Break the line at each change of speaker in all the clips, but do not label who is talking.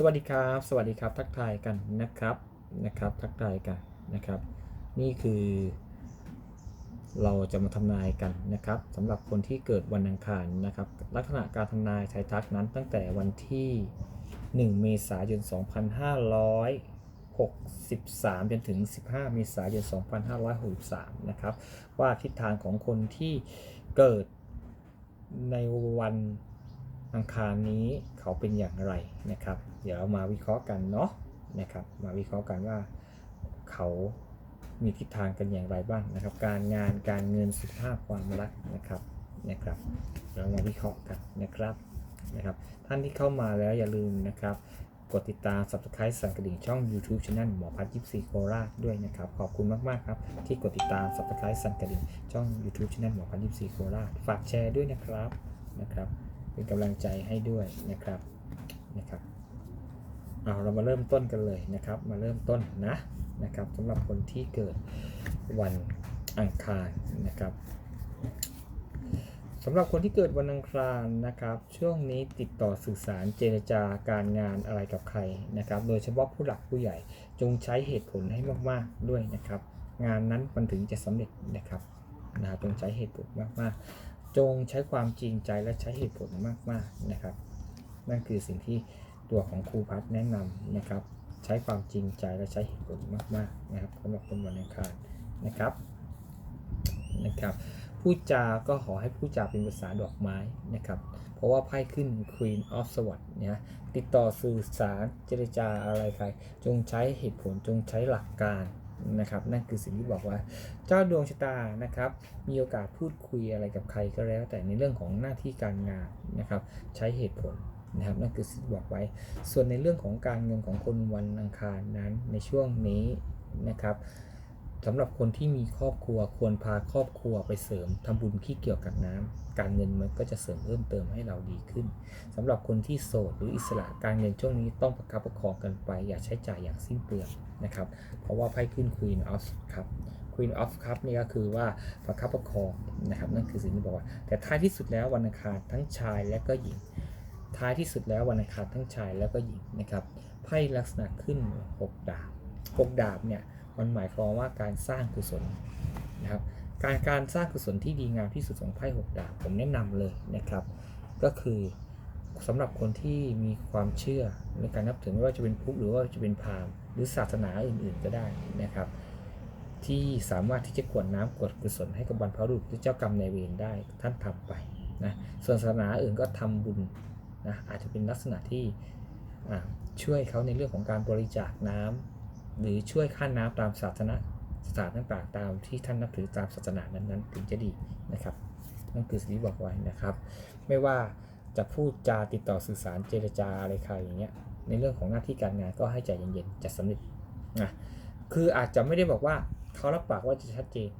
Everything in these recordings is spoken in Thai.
สวัสดีครับ สวัสดีครับ ทักทายกันนะครับนะครับ ทักทายกันนะครับ นี่คือ เราจะมาทำนายกันนะครับสำหรับคนที่เกิดวันอังคารนะครับ ลักษณะการทำนายไทายทักนั้นตั้งแต่วันที่ 1 เมษายน 2563 จนถึง 15 เมษายน 2563 นะครับ ว่าทิศทางของคนที่เกิดในวัน อังคารนี้เขาเป็นอย่างไรนะครับ เดี๋ยวเรามาวิเคราะห์กันเนาะนะครับ มาวิเคราะห์กันว่าเขามีทิศทางกันอย่างไรบ้างนะครับ การงานการเงินสุขภาพความรักนะครับนะครับเดี๋ยวเรามาวิเคราะห์กันนะครับนะครับ ท่านที่เข้ามาแล้วอย่าลืมนะครับ กดติดตาม subscribe สั่นกระดิ่งช่อง YouTube Channel หมอพัฒน์ยิปซีโคราชด้วยนะครับ ขอบคุณมากๆครับที่กดติดตาม subscribe สั่นกระดิ่งช่อง YouTube Channel หมอพัฒน์ยิปซีโคราชฝากแชร์ด้วยนะครับนะครับ เป็นกำลังใจให้ด้วยนะครับนะครับเอาเรามาเริ่มต้นกันเลยนะครับ มาเริ่มต้นนะนะครับสำหรับคนที่เกิดวันอังคารนะครับสำหรับคนที่เกิดวันอังคารนะครับ ช่วงนี้ติดต่อสื่อสารเจรจาการงานอะไรกับใครนะครับ โดยเฉพาะผู้หลักผู้ใหญ่จงใช้เหตุผลให้มากๆด้วยนะครับ งานนั้นมันถึงจะสำเร็จนะครับนะครับจงใช้เหตุผลมากๆ จงใช้ความจริงใจและใช้เหตุผลมากๆนะครับ นั่นคือสิ่งที่ตัวของครูพัฒน์แนะนำนะครับ ใช้ความจริงใจและใช้เหตุผลมากๆนะครับสำหรับคนวันอังคารนะครับนะครับพูดจาก็ขอให้พูดจาเป็นภาษาดอกไม้นะครับ เพราะว่าไพ่ขึ้น Queen of Swords เนี่ยติดต่อสื่อสารเจรจาอะไรใคร จงใช้เหตุผลจงใช้หลักการ นะครับนั่นคือสิ่งที่บอกว่าเจ้าดวงชะตานะครับมีโอกาสพูดคุยอะไรกับใครก็แล้ว แต่ในเรื่องของหน้าที่การงานนะครับใช้เหตุผลนะครับนั่นคือสิ่งที่บอกไว้ ส่วนในเรื่องของการเงินของคนวันอังคารนั้นในช่วงนี้นะครับ สำหรับคนที่มีครอบครัวควรพาครอบครัวไปเสริมทำบุญที่เกี่ยวกับน้ำการเงินมันก็จะเสริมเพิ่มเติมให้เราดีขึ้นสำหรับคนที่โสดหรืออิสระการเงินช่วงนี้ต้องประคับประคองกันไป อย่าใช้จ่ายอย่างสิ้นเปลืองนะครับ เพราะว่าไพ่ขึ้น Queen of ครับ Queen of Cup นี่ก็คือว่าประคับประคองนะครับนั่นคือสิ่งที่บอกว่า แต่ท้ายที่สุดแล้ววันอังคารทั้งชายและก็หญิง ท้ายที่สุดแล้ววันอังคารทั้งชายแล้วก็หญิงนะครับไพ่ลักษณะขึ้น 6 ดาบ 6 ดาบเนี่ย มันหมายความว่าการสร้างกุศลนะครับ การการสร้างกุศลที่ดีงามที่สุดของไพ่6ดาบผมแนะนำเลยนะครับ ก็คือสำหรับคนที่มีความเชื่อในการนับถือไม่ว่าจะเป็นพุทธหรือว่าจะเป็นพราหมณ์หรือศาสนาอื่นๆก็ได้นะครับ ที่สามารถที่จะกวดน้ำกวดกุศลให้กับบรรพบุรุษหรือเจ้ากรรมนายเวรได้ท่านทำไปนะส่วนศาสนาอื่นก็ทำบุญนะอาจจะเป็นลักษณะที่ช่วยเขาในเรื่องของการบริจาคน้ำ หรือช่วยค่าน้ำตามศาสนาศาสถานต่างๆตามที่ท่านนับถือตามศาสนานั้นๆ ถึงจะดีนะครับนั่นคือสิ่งที่บอกไว้นะครับ ไม่ว่าจะพูดจาติดต่อสื่อสารเจรจาอะไรใครอย่างเงี้ยในเรื่องของหน้าที่การงานก็ให้ใจเย็นๆจะสำเร็จนะคืออาจจะไม่ได้บอกว่าเขารับปากว่าจะชัดเจน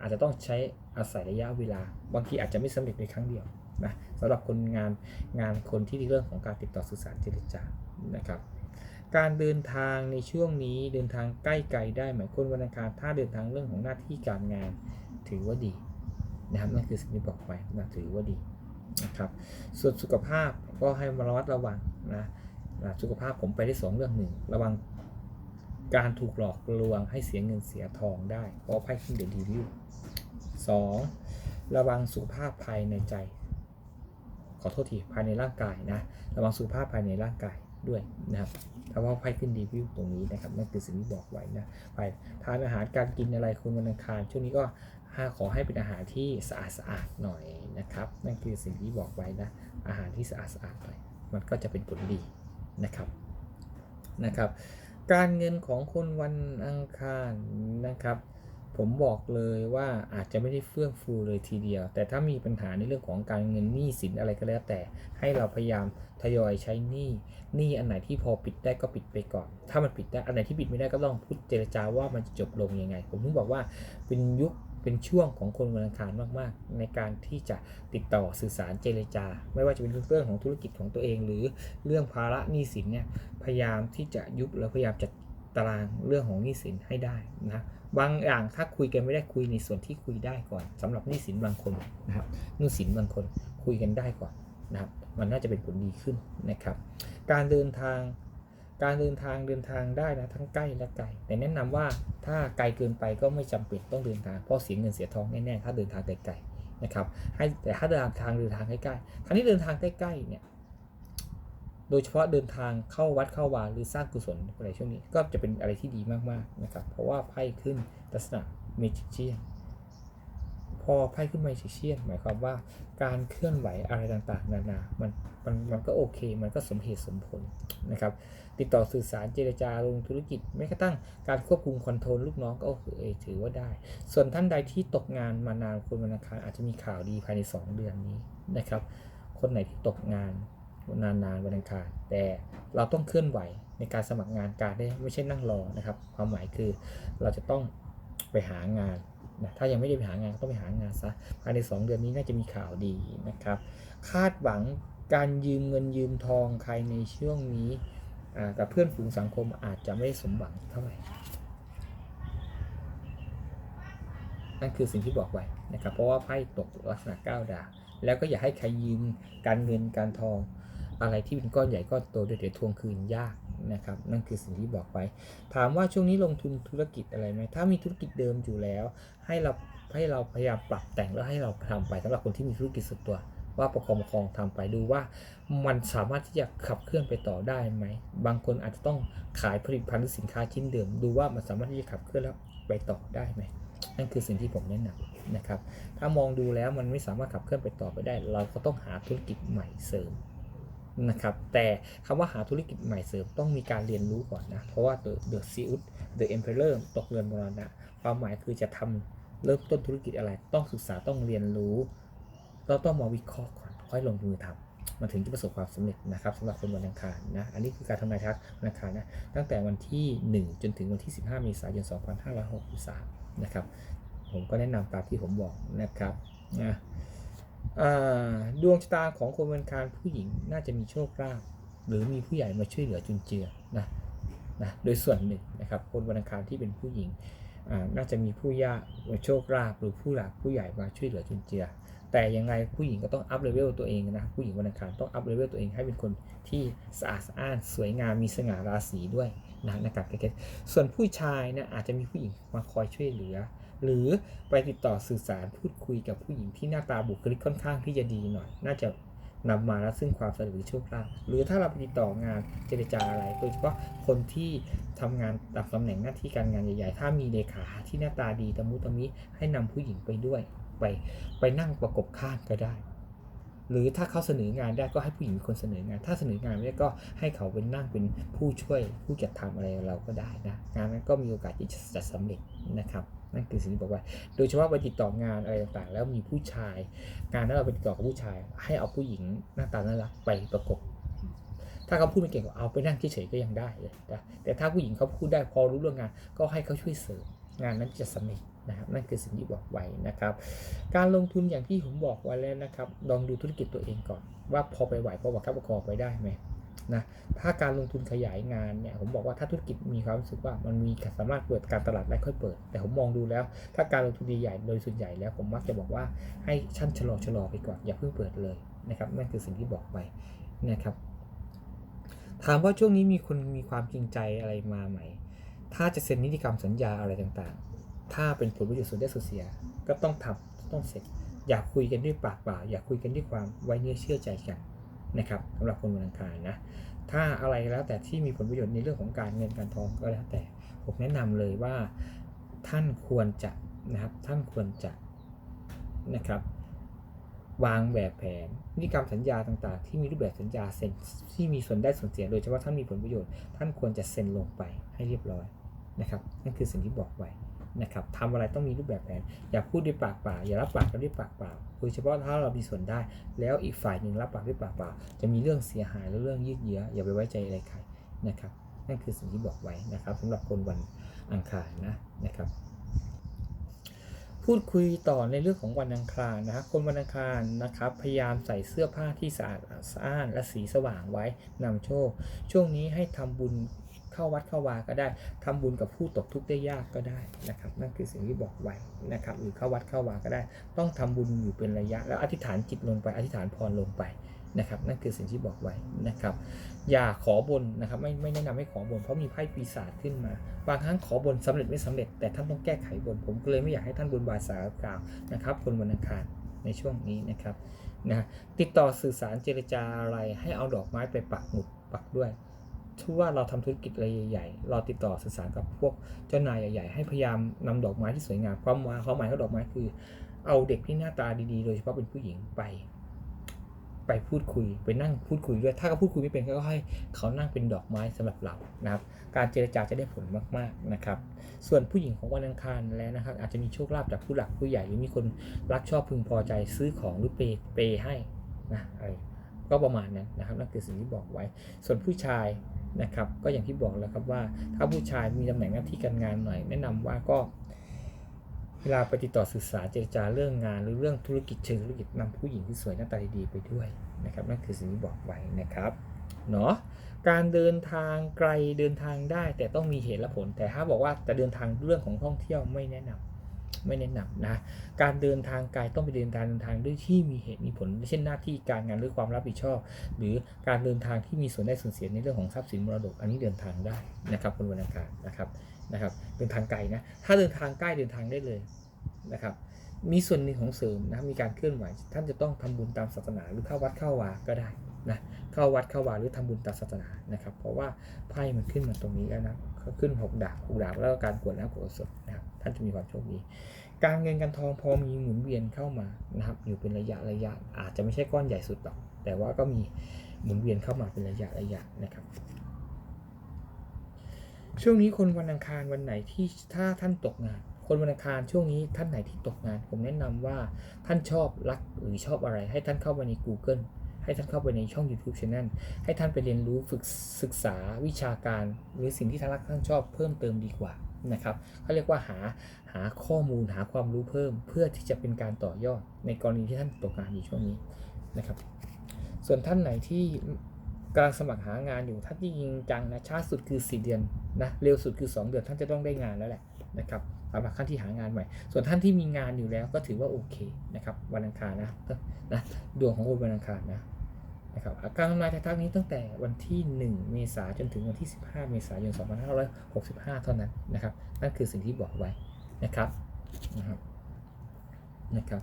อาจจะต้องใช้อาศัยระยะเวลา บางทีอาจจะไม่สำเร็จในครั้งเดียวนะสำหรับคนงานงานคนที่ในเรื่องของการติดต่อสื่อสารเจรจานะครับ การเดินทางในช่วงนี้เดินทางใกล้ไกลได้หมายคนวันอังคารถ้าเดินทางเรื่องของหน้าที่การงานถือว่าดีนะครับนั่นคือสิ่งที่บอกไปนะถือว่าดีนะครับส่วนสุขภาพก็ให้มาระมัดระวังนะนะสุขภาพผมไปได้สองเรื่องหนึ่งระวังการถูกหลอกลวงให้เสียเงินเสียทองได้เพราะไพ่ขึ้นเดือดรีวิวสองระวังสุขภาพภายในใจ ขอโทษทีภายในร่างกายนะ ระวังสุขภาพภายในร่างกาย ด้วยนะครับถ้าว่าไพ่ขึ้นรีวิวตรงนี้นะครับนั่นคือสิ่งที่บอกไว้นะไปทานอาหารการกินอะไรคุณวันอังคารช่วงนี้ก็ขอให้เป็นอาหารที่สะอาดสะอาดหน่อยนะครับ นั่นคือสิ่งที่บอกไว้นะอาหารที่สะอาดสะอาดหน่อยมันก็จะเป็นผลดีนะครับนะครับ การเงินของคนวันอังคารนะครับ ผมบอกเลยว่าอาจจะไม่ได้เฟื่องฟูเลยทีเดียว แต่ถ้ามีปัญหาในเรื่องของการเงินหนี้สินอะไรก็แล้วแต่ ให้เราพยายามทยอยใช้หนี้หนี้อันไหนที่พอปิดได้ก็ปิดไปก่อน ถ้ามันปิดได้อันไหนที่ปิดไม่ได้ก็ต้องพูดเจรจาว่ามันจะจบลงยังไง ผมถึงบอกว่าเป็นยุคเป็นช่วงของคนวันอังคารมาก ๆ ในการที่จะติดต่อสื่อสารเจรจา ไม่ว่าจะเป็นเรื่องของธุรกิจของตัวเอง หรือเรื่องภาระหนี้สินเนี่ยพยายามที่จะยุบแล้วพยายามจัดตารางเรื่องของหนี้สินให้ได้นะ บางอย่างถ้าคุยกันไม่ได้คุยในส่วนที่คุยได้ก่อนสำหรับหนี้สินบางคนนะครับหนี้สินบางคนคุยกันได้ก่อนนะครับ มันน่าจะเป็นผลดีขึ้นนะครับ การเดินทาง การเดินทางเดินทางได้นะทั้งใกล้และไกลแต่แนะนำว่าถ้าไกลเกินไปก็ไม่จำเป็นต้องเดินทางเพราะเสียเงินเสียทองแน่ๆถ้าเดินทางไกลๆนะครับให้แต่ถ้าเดินทางเดินทางใกล้ๆครั้นี้เดินทางใกล้ๆเนี่ย โดยเฉพาะเดินทางเข้าวัดเข้าวาหรือสร้างกุศลอะไรช่วงนี้ ก็จะเป็นอะไรที่ดีมากๆนะครับ เพราะว่าไพ่ขึ้นลักษณะเมจิเชียนพอไพ่ขึ้นมาเชียนหมายความว่าการเคลื่อนไหวอะไรต่างๆ นานา มันมันมันก็โอเค มันก็สมเหตุสมผลนะครับ ติดต่อสื่อสารเจรจาลงธุรกิจแม้กระทั่งการควบคุมคอนโทรลลูกน้องก็โอเคถือว่าได้ ส่วนท่านใดที่ตกงานมานานคนวันอังคารอาจจะมีข่าวดีภายใน 2 เดือนนี้นะครับ คนไหนที่ตกงาน นานๆวันอังคารแต่เราต้องเคลื่อนไหวในการสมัครงานการได้ไม่ใช่นั่งรอนะครับ ความหมายคือเราจะต้องไปหางานนะถ้ายังไม่ได้ไปหางานก็ต้องไปหางานซะภายใน 2 เดือนนี้น่าจะมีข่าวดีนะครับ คาดหวังการยืมเงินยืมทองใครในช่วงนี้กับเพื่อนฝูงสังคมอาจจะไม่สมหวังเท่าไหร่นั่นคือสิ่งที่บอกไว้นะครับ เพราะว่าไพ่ตกลักษณะก้าวดาวแล้วก็อย่าให้ใครยืมการเงินการทอง อะไรที่เป็นก้อนใหญ่ก้อนโตเดี๋ยวทวงคืนยากนะครับ นั่นคือสิ่งที่บอกไว้ ถามว่าช่วงนี้ลงทุนธุรกิจอะไรไหมถ้ามีธุรกิจเดิมอยู่แล้ว ให้เราให้เราพยายามปรับแต่งแล้วให้เราทำไปสำหรับคนที่มีธุรกิจสุดตัว ว่าประคองประคองทำไปดูว่า มันสามารถที่จะขับเคลื่อนไปต่อได้ไหมบางคนอาจจะต้องขายผลิตภัณฑ์หรือสินค้าชิ้นเดิม ดูว่ามันสามารถที่จะขับเคลื่อนแล้วไปต่อได้ไหมนั่นคือสิ่งที่ผมแนะนำนะครับ ถ้ามองดูแล้วมันไม่สามารถขับเคลื่อนไปต่อไปได้ เราก็ต้องหาธุรกิจใหม่เสริม นะครับแต่คำว่าหาธุรกิจใหม่เสริมต้องมีการเรียนรู้ก่อนนะ เพราะว่า The The s e u The Emperor ตกเรือนมรณะความหมายคือจะทำเริ่มต้นธุรกิจอะไร ต้องศึกษาต้องเรียนรู้เราต้องมาวิเคราะห์ก่อนค่อยลงมือทำมันถึงจะประสบความสำเร็จนะครับสำหรับคนวันอังคารนะอันนี้คือการทำนายทักวันอังคารนะตั้งแต่วันที่ 1 จนถึงวันที่ 15เมษายน 2563 นะครับ ผมก็แนะนำตามที่ผมบอกนะครับนะ ดวงชะตาของคนวันอังคารผู้หญิงน่าจะมีโชคลาภหรือมีผู้ใหญ่มาช่วยเหลือจุนเจือนะนะโดยส่วนหนึ่งนะครับคนวันอังคารที่เป็นผู้หญิงน่าจะมีผู้ยากโชคลาภหรือผู้หลักผู้ใหญ่มาช่วยเหลือจุนเจือ แต่ยังไงผู้หญิงก็ต้องอัพเลเวลตัวเองนะผู้หญิงวันอังคารต้องอัพเลเวลตัวเองให้เป็นคนที่สะอาดสะอ้านสวยงามมีสง่าราศีด้วยนะนะครับเกส่วนผู้ชายนะอาจจะมีผู้หญิงมาคอยช่วยเหลือ หรือไปติดต่อสื่อสารพูดคุยกับผู้หญิงที่หน้าตาบุคลิกค่อนข้างที่จะดีหน่อย น่าจะนำมาแล้วซึ่งความสำเร็จหรือโชคลาภหรือถ้าเราไปติดต่องานเจรจาอะไรโดยเฉพาะคนที่ทำงานตับตำแหน่งหน้าที่การงานใหญ่ ๆ ถ้ามีเลขาที่หน้าตาดีตะมุตะมิให้นำผู้หญิงไปด้วย ไปไปนั่งประกบข้างก็ได้ หรือถ้าเขาเสนองานได้ก็ให้ผู้หญิงเป็นคนเสนองาน ถ้าเสนองานไม่ได้ก็ให้เขาเป็นนั่งเป็นผู้ช่วยผู้จัดทำอะไรเราก็ได้นะงานนั้นก็มีโอกาสที่จะสำเร็จนะครับนั่นคือสิ่งที่บอกว่า โดยเฉพาะไปติดต่องานอะไรต่างๆ แล้วมีผู้ชาย งานนั้นเราไปติดต่อกับผู้ชาย ให้เอาผู้หญิงหน้าตาน่ารักไปประกบถ้าเขาพูดไม่เก่งก็เอาไปนั่งเฉยๆก็ยังได้เลยนะแต่ถ้าผู้หญิงเขาพูดได้พอรู้เรื่องงาน ก็ให้เขาช่วยเสริมงานนั้นจะสำเร็จ นะครับนั่นคือสิ่งที่บอกไว้นะครับ การลงทุนอย่างที่ผมบอกไว้แล้วนะครับ ลองดูธุรกิจตัวเองก่อน ว่าพอไปไหวพอบังคับประคองไปได้ไหมนะถ้าการลงทุนขยายงานเนี่ยผมบอกว่าถ้าธุรกิจมีความรู้สึกว่ามันมีสามารถเปิดการตลาดได้ค่อยเปิด แต่ผมมองดูแล้ว ถ้าการลงทุนใหญ่โดยส่วนใหญ่แล้ว ผมมักจะบอกว่าให้ชั้นชะลอชะลอไปก่อนอย่าเพิ่งเปิดเลยนะครับนั่นคือสิ่งที่บอกไปนะครับถามว่าช่วงนี้มีคนมีความจริงใจอะไรมาไหม ถ้าจะเซ็นนิติกรรมสัญญาอะไรต่าง ถ้าเป็นผลประโยชน์ส่วนได้ส่วนเสีย ก็ต้องทำต้องเสร็จ อยากคุยกันด้วยปากเปล่าอยากคุยกันด้วยความไว้เนื้อเชื่อใจกันนะครับสำหรับคนวันอังคารนะถ้าอะไรแล้วแต่ที่มีผลประโยชน์ในเรื่องของการเงินการทองก็แล้วแต่ผมแนะนำเลยว่าท่านควรจะนะครับท่านควรจะนะครับ วางแบบแผนนิติกรรมสัญญาต่างๆ ที่มีรูปแบบสัญญาเซ็นที่มีส่วนได้ส่วนเสีย โดยเฉพาะท่านมีผลประโยชน์ ท่านควรจะเซ็นลงไปให้เรียบร้อยนะครับนั่นคือสิ่งที่บอกไว้ นะครับทำอะไรต้องมีรูปแบบแผน อย่าพูดด้วยปากเปล่าอย่ารับปากกันด้วยปากเปล่าโดยเฉพาะถ้าเรามีส่วนได้ แล้วอีกฝ่ายหนึ่งรับปากด้วยปากเปล่าจะมีเรื่องเสียหายและเรื่องยืดเยื้ออย่าไปไว้ใจอะไรใครนะครับนั่นคือสิ่งที่บอกไว้นะครับสำหรับคนวันอังคารนะนะครับ พูดคุยต่อในเรื่องของวันอังคารนะครับคนวันอังคารนะครับ พยายามใส่เสื้อผ้าที่สะอาดสะอ้านและสีสว่างไว้นำโชค ช่วงนี้ให้ทำบุญ เข้าวัดเข้าวาก็ได้ทำบุญกับผู้ตกทุกข์ได้ยากก็ได้นะครับ นั่นคือสิ่งที่บอกไว้นะครับหรือเข้าวัดเข้าวาก็ได้ ต้องทำบุญอยู่เป็นระยะ แล้วอธิษฐานจิตลงไปอธิษฐานพรลงไปนะครับนั่นคือสิ่งที่บอกไว้นะครับ อย่าขอบนนะครับไม่ไม่แนะนำให้ขอบน เพราะมีไพ่ปีศาจขึ้นมา บางครั้งขอบนสำเร็จไม่สำเร็จ แต่ท่านต้องแก้ไขบน ผมก็เลยไม่อยากให้ท่านบนบาสารกล่าวนะครับคนวันอังคารในช่วงนี้นะครับนะติดต่อสื่อสารเจรจาอะไรให้เอาดอกไม้ไปปักหมุดปักด้วย ถือว่าเราทำธุรกิจอะไรใหญ่ๆ เราติดต่อสื่อสารกับพวกเจ้านายใหญ่ๆ ให้พยายามนำดอกไม้ที่สวยงามความหมายความหมายของดอกไม้คือ เอาเด็กที่หน้าตาดีๆ โดยเฉพาะเป็นผู้หญิงไป ไปพูดคุย ไปนั่งพูดคุยด้วย ถ้าเขาพูดคุยไม่เป็นก็ให้เขานั่งเป็นดอกไม้สำหรับเรานะครับ การเจรจาจะได้ผลมากๆนะครับ ส่วนผู้หญิงของวันอังคารแล้วนะครับ อาจจะมีโชคลาภจากผู้หลักผู้ใหญ่หรือมีคนรักชอบพึงพอใจซื้อของหรือเปย์เปย์ให้นะอะไรก็ประมาณนั้นนะครับนั่นคือสิ่งที่บอกไว้ ส่วนผู้ชาย นะครับ ก็อย่างที่บอกแล้วครับว่า ถ้าผู้ชายมีตำแหน่งหน้าที่การงานหน่อย แนะนำว่าก็ เวลาไปติดต่อสื่อสารเจรจาเรื่องงานหรือเรื่องธุรกิจเชิงธุรกิจนำผู้หญิงที่สวยหน้าตาดีๆไปด้วยนะครับนั่นคือสิ่งที่บอกไว้นะครับเนาะการเดินทางไกลเดินทางได้แต่ต้องมีเหตุและผล แต่ถ้าบอกว่าจะเดินทางเรื่องของท่องเที่ยวไม่แนะนำ ไม่แนะนำนะ การเดินทางไกลต้องไปเดินทางเดินทางด้วยที่มีเหตุมีผล เช่นหน้าที่การงานหรือความรับผิดชอบ หรือการเดินทางที่มีส่วนได้ส่วนเสียในเรื่องของทรัพย์สินมรดก อันนี้เดินทางได้นะครับคนวันอังคารนะครับนะครับ เดินทางไกลนะ ถ้าเดินทางใกล้เดินทางได้เลยนะครับมีส่วนหนึ่งของเสริมนะมีการเคลื่อนไหว ท่านจะต้องทำบุญตามศาสนาหรือเข้าวัดเข้าวาก็ได้นะเข้าวัดเข้าวาหรือทำบุญตามศาสนานะครับ เพราะว่าไพ่มันขึ้นมาตรงนี้แล้วนะขาขึ้นหกดาบหกดาบแล้วก็การกวดน้ำกวดสดนะครับ ท่านจะมีความโชคดี การเงินการทองพอมีหมุนเวียนเข้ามานะครับ อยู่เป็นระยะระยะ อาจจะไม่ใช่ก้อนใหญ่สุดหรอก แต่ว่าก็มีหมุนเวียนเข้ามาเป็นระยะระยะนะครับ ช่วงนี้คนวันอังคารวันไหนที่ถ้าท่านตกงาน คนวันอังคารช่วงนี้ท่านไหนที่ตกงาน ผมแนะนำว่าท่านชอบรักหรือชอบอะไร ให้ท่านเข้าไปใน Google ให้ท่านเข้าไปในช่อง YouTube Channel ให้ท่านไปเรียนรู้ฝึกศึกษาวิชาการ หรือสิ่งที่ท่านรักท่านชอบเพิ่มเติมดีกว่า นะครับเขาเรียกว่าหาหาข้อมูลหาความรู้เพิ่ม เพื่อที่จะเป็นการต่อยอดในกรณีที่ท่านตกงานอยู่ช่วงนี้นะครับ ส่วนท่านไหนที่กำลังสมัครหางานอยู่ท่านที่ยิงจังนะช้าสุดคือ 4 เดือนนะเร็วสุดคือ 2 เดือนท่านจะต้องได้งานแล้วแหละนะครับสำหรับท่านที่หางานใหม่ ส่วนท่านที่มีงานอยู่แล้วก็ถือว่าโอเคนะครับวันอังคารนะนะดวงของคนวันอังคารนะ นะครับการทำนายทายทักนี้ตั้งแต่วันที่ 1 เมษายนจนถึงวันที่ 15 เมษายน 2565 เท่านั้นนะครับ นั่นคือสิ่งที่บอกไว้นะครับนะครับนะครับ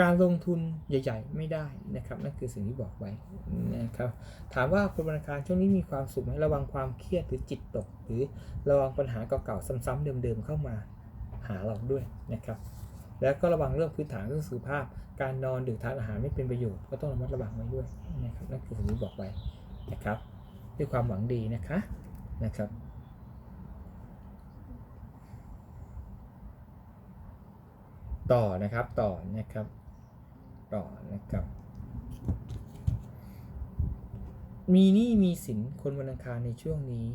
การลงทุนใหญ่ ๆ ไม่ได้นะครับ นั่นคือสิ่งที่บอกไว้นะครับ ถามว่าคนวันอังคารช่วงนี้มีความสุขไหมระวังความเครียดหรือจิตตก หรือระวังปัญหาเก่าๆซ้ำๆเดิมๆเข้ามาหาเราด้วยนะครับ แล้วก็ระวังเรื่องพื้นฐานเรื่องสุขภาพ การนอนดื่มทานอาหารไม่เป็นประโยชน์ก็ต้องระมัดระวังไว้ด้วยนะครับนั่นคือสิ่งที่บอกไว้นะครับ ด้วยความหวังดีนะคะนะครับต่อนะครับต่อนะครับ ต่อนะครับ มีหนี้มีสินคนวันอังคารในช่วงนี้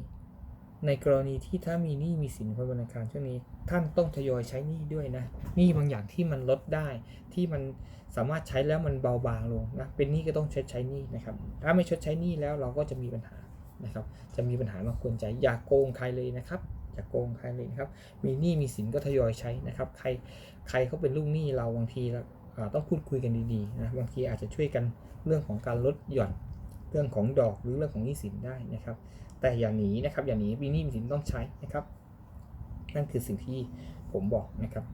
ในกรณีที่ถ้ามีหนี้มีสินคนวันอังคารช่วงนี้ ท่านต้องทยอยใช้หนี้ด้วยนะหนี้บางอย่างที่มันลดได้ ที่มันสามารถใช้แล้วมันเบาบางลงนะเป็นหนี้ก็ต้องชดใช้หนี้นะครับ ถ้าไม่ชดใช้หนี้แล้วเราก็จะมีปัญหานะครับ จะมีปัญหามาควรใจอย่าโกงใครเลยนะครับอย่าโกงใครเลยนะครับ มีหนี้มีสินก็ทยอยใช้นะครับ ใครใครเขาเป็นลูกหนี้เราบางทีเราอ่าต้องพูดคุยกันดีๆนะบางทีอาจจะช่วยกันเรื่องของการลดหย่อนเรื่องของดอกหรือเรื่องของหนี้สินได้นะครับ แต่อย่าหนีนะครับ อย่าหนีมีหนี้มีสินต้องใช้นะครับ นั่นคือสิ่งที่ผมบอกนะครับ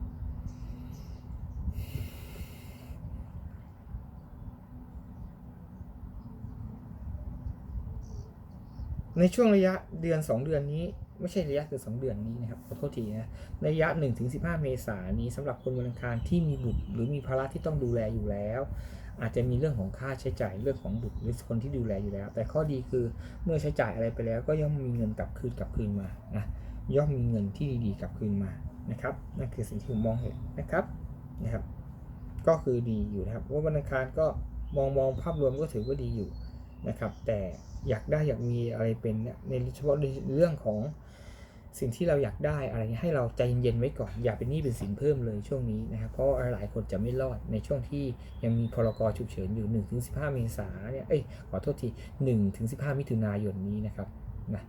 ในช่วงระยะเดือน 2 เดือนนี้ ไม่ใช่ระยะเดือนสองเดือนนี้นะครับขอโทษทีนะในระยะ1ถึง15 เมษายนนี้สำหรับคนวันอังคารที่มีบุตรหรือมีภาระที่ต้องดูแลอยู่แล้ว อาจจะมีเรื่องของค่าใช้จ่ายเรื่องของบุตรหรือคนที่ดูแลอยู่แล้ว แต่ข้อดีคือเมื่อใช้จ่ายอะไรไปแล้ว ก็ย่อมมีเงินกลับคืนกลับคืนมานะย่อมมีเงินที่ดีๆกลับคืนมานะครับนั่นคือสิ่งที่ผมมองเห็นนะครับนะครับ ก็คือดีอยู่นะครับเพราะวันอังคารก็มองมองภาพรวมก็ถือว่าดีอยู่นะครับ แต่อยากได้อยากมีอะไรเป็นเนี่ยในเฉพาะในเรื่องของ สิ่งที่เราอยากได้อะไรเงี้ยให้เราใจเย็นๆไว้ก่อน อย่าเป็นหนี้เป็นสินเพิ่มเลยช่วงนี้นะครับเพราะหลายคนจะไม่รอดในช่วงที่ยังมีพรกฉุกเฉินอยู่1ถึง15 เมษาเนี่ยเอ้ยขอโทษที1ถึง15 มิถุนายนนี้นะครับนะ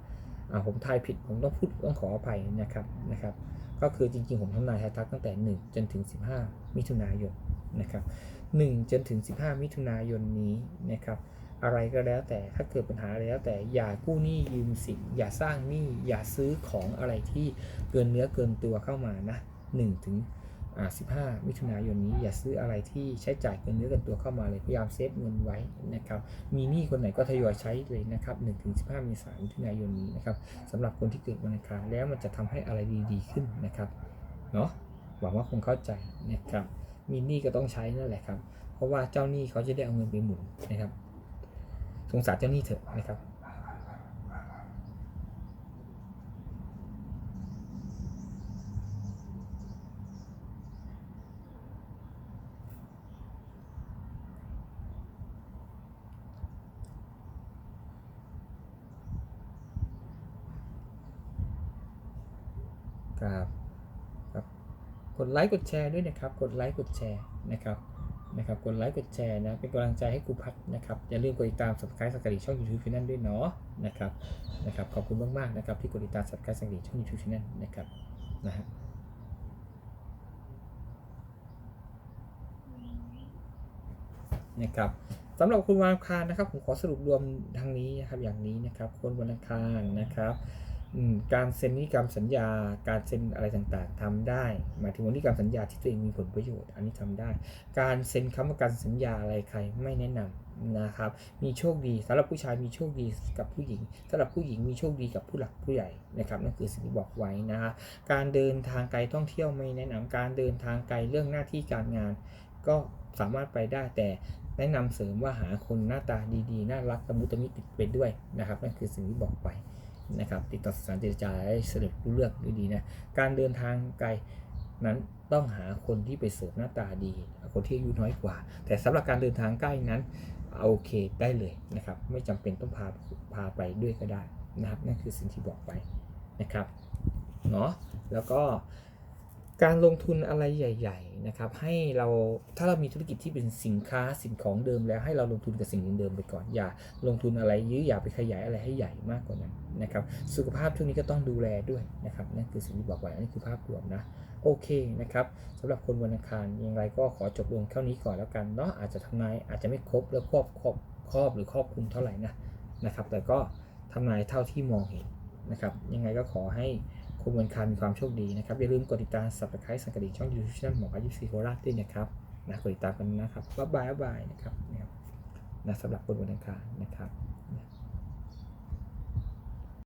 อ่าผมทายผิดผมต้องพูดต้องขออภัยนะครับนะครับ ก็คือจริงๆ ผมทำนายไทายทักตั้งแต่ 1 จนถึง 15 มิถุนายนนะครับ1จนถึง 15 มิถุนายนนี้นะครับ อะไรก็แล้วแต่ถ้าเกิดปัญหาอะไรแล้วแต่อย่ากู้หนี้ยืมสินอย่าสร้างหนี้อย่าซื้อของอะไรที่เกินเนื้อเกินตัวเข้ามานะ1ถึงอ่า15 มิถุนายนนี้อย่าซื้ออะไรที่ใช้จ่ายเกินเนื้อเกินตัวเข้ามาเลยพยายามเซฟเงินไว้นะครับมีหนี้คนไหนก็ทยอยใช้เลยนะครับ1ถึง15มี3มิถุนายนนี้นะครับสำหรับคนที่เกิดวันอังคารแล้วมันจะทำให้อะไรดีๆขึ้นนะครับเนาะหวังว่าคงเข้าใจนะครับมีหนี้ก็ต้องใช้นั่นแหละครับเพราะว่าเจ้าหนี้เขาจะได้เอาเงินไปหมุนนะครับ สงสารเจ้าหนี้เถอะนะครับครับครับ กดไลค์กดแชร์ด้วยนะครับ กดไลค์กดแชร์นะครับ นะครับกดไลค์กดแชร์นะเป็นกำลังใจให้ครูพัฒนะครับอย่าลืมกดติดตาม subscribe สังกัดช่อง YouTube Channel ด้วยเนาะนะครับนะครับขอบคุณมากๆนะครับที่กดติดตาม subscribe สังกัดช่อง YouTube Channel นะครับนะฮะนะครับสำหรับคนวันอังคารนะครับผมขอสรุปรวมทางนี้นะครับอย่างนี้นะครับคนวันอังคารนะครับ การเซ็นนิติกรรมสัญญา การเซ็นอะไรต่างๆทำได้ หมายถึงวันนิติกรรมสัญญาที่ตัวเองมีผลประโยชน์ อันนี้ทำได้ การเซ็นค้ำประกันสัญญาอะไรใครไม่แนะนำนะครับ มีโชคดีสำหรับผู้ชายมีโชคดีกับผู้หญิงสำหรับผู้หญิงมีโชคดีกับผู้หลักผู้ใหญ่นะครับนั่นคือสิ่งที่บอกไว้นะฮะการเดินทางไกลท่องเที่ยวไม่แนะนำการเดินทางไกลเรื่องหน้าที่การงาน ก็สามารถไปได้แต่แนะนำเสริมว่าหาคนหน้าตาดีๆ น่ารักตะมุตะมิติดไปด้วยนะครับนั่นคือสิ่งที่บอกไป นะครับติดต่อสื่อสารเจรจาให้เสด็จรู้เรื่องดีๆนะการเดินทางไกลนั้นต้องหาคนที่ไปเสริมหน้าตาดี คนที่อายุน้อยกว่า แต่สำหรับการเดินทางใกล้นั้นโอเคได้เลยนะครับ ไม่จำเป็นต้องพาพาไปด้วยก็ได้นะครับนั่นคือสิ่งที่บอกไปนะครับเนาะแล้วก็ การลงทุนอะไรใหญ่ ๆ นะครับ ให้เราถ้าเรามีธุรกิจที่เป็นสินค้าสิ่งของเดิมแล้วให้เราลงทุนกับสิ่งเดิมไปก่อน อย่าลงทุนอะไรยื้ออย่าไปขยายอะไรให้ใหญ่มากกว่านั้นนะครับ สุขภาพช่วงนี้ก็ต้องดูแลด้วยนะครับนั่นคือสิ่งที่บอกไว้อันนี้คือภาพรวมนะโอเคนะครับสำหรับคนวันอังคารอย่างไรก็ขอจบลงเท่านี้ก่อนแล้วกันเนาะอาจจะทำนายอาจจะไม่ครบแล้วครอบครอบครอบหรือครอบคลุมเท่าไหร่นะนะครับ แต่ก็ทำนายเท่าที่มองเห็นนะครับ ยังไงก็ขอให้ คุณวันคานมีความโชคดีนะครับ อย่าลืมกดติดตาม subscribe สังกัดช่องยูทูบช่องหมอพายิปซีโคราชด้วยนะครับนะกดติดตามกันนะครับบ๊ายบายบายนะครับนะครับนะสำหรับคนวันอังคารนะครับ